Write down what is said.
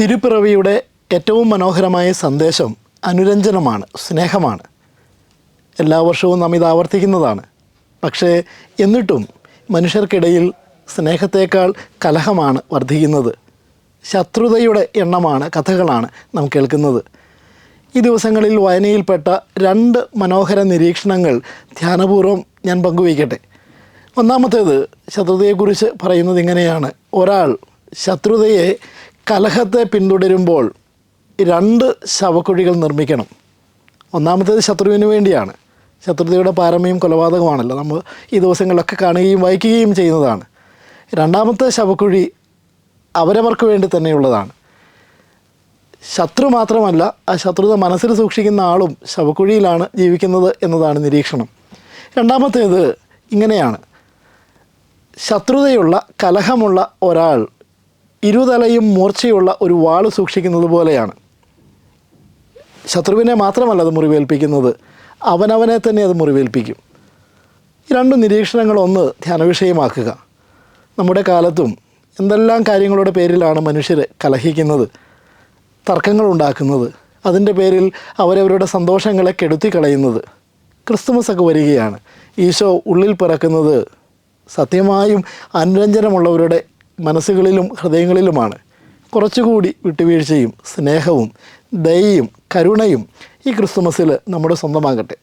തിരുപ്പിറവിയുടെ ഏറ്റവും മനോഹരമായ സന്ദേശം അനുരഞ്ജനമാണ് സ്നേഹമാണ്. എല്ലാ വർഷവും നാം ഇത് ആവർത്തിക്കുന്നതാണ്. പക്ഷേ എന്നിട്ടും മനുഷ്യർക്കിടയിൽ സ്നേഹത്തേക്കാൾ കലഹമാണ് വർദ്ധിക്കുന്നത്. ശത്രുതയുടെ എണ്ണമാണ് കഥകളാണ് നാം കേൾക്കുന്നത്. ഈ ദിവസങ്ങളിൽ വായനയിൽപ്പെട്ട രണ്ട് മനോഹര നിരീക്ഷണങ്ങൾ ധ്യാനപൂർവം ഞാൻ പങ്കുവയ്ക്കട്ടെ. ഒന്നാമത്തേത് ശത്രുതയെക്കുറിച്ച് പറയുന്നത് ഇങ്ങനെയാണ്. ഒരാൾ ശത്രുതയെ കലഹത്തെ പിന്തുടരുമ്പോൾ രണ്ട് ശവക്കുഴികൾ നിർമ്മിക്കണം. ഒന്നാമത്തേത് ശത്രുവിന് വേണ്ടിയാണ്. ശത്രുതയുടെ പാരമ്യം കൊലപാതകമാണല്ലോ. നമ്മൾ ഈ ദിവസങ്ങളിലൊക്കെ കാണുകയും വായിക്കുകയും ചെയ്യുന്നതാണ്. രണ്ടാമത്തെ ശവക്കുഴി അവരവർക്ക് വേണ്ടി തന്നെയുള്ളതാണ്. ശത്രു മാത്രമല്ല ആ ശത്രുത മനസ്സിൽ സൂക്ഷിക്കുന്ന ആളും ശവക്കുഴിയിലാണ് ജീവിക്കുന്നത് എന്നതാണ് നിരീക്ഷണം. രണ്ടാമത്തേത് ഇങ്ങനെയാണ്. ശത്രുതയുള്ള കലഹമുള്ള ഒരാൾ ഇരുതലയും മൂർച്ചയുള്ള ഒരു വാൾ സൂക്ഷിക്കുന്നത് പോലെയാണ്. ശത്രുവിനെ മാത്രമല്ല അത് മുറിവേൽപ്പിക്കുന്നത്. അവനവനെ തന്നെ അത് മുറിവേൽപ്പിക്കും. ഈ രണ്ട് നിരീക്ഷണങ്ങളൊന്ന് ധ്യാനവിഷയമാക്കുക. നമ്മുടെ കാലത്തും എന്തെല്ലാം കാര്യങ്ങളുടെ പേരിലാണ് മനുഷ്യർ കലഹിക്കുന്നത് തർക്കങ്ങളുണ്ടാക്കുന്നത് അതിന്റെ പേരിൽ അവരവരുടെ സന്തോഷങ്ങളെ കെടുത്തി കളയുന്നത് ക്രിസ്തുമസ് ഒക്കെ വരികയാണ്. ഈശോ ഉള്ളിൽ പിറക്കുന്നത് സത്യമായും അനുരഞ്ജനമുള്ളവരുടെ മനസ്സുകളിലും ഹൃദയങ്ങളിലുമാണ്. കുറച്ചുകൂടി വിട്ടുവീഴ്ചയും സ്നേഹവും ദയയും കരുണയും ഈ ക്രിസ്തുമസിൽ നമ്മുടെ സ്വന്തമാകട്ടെ.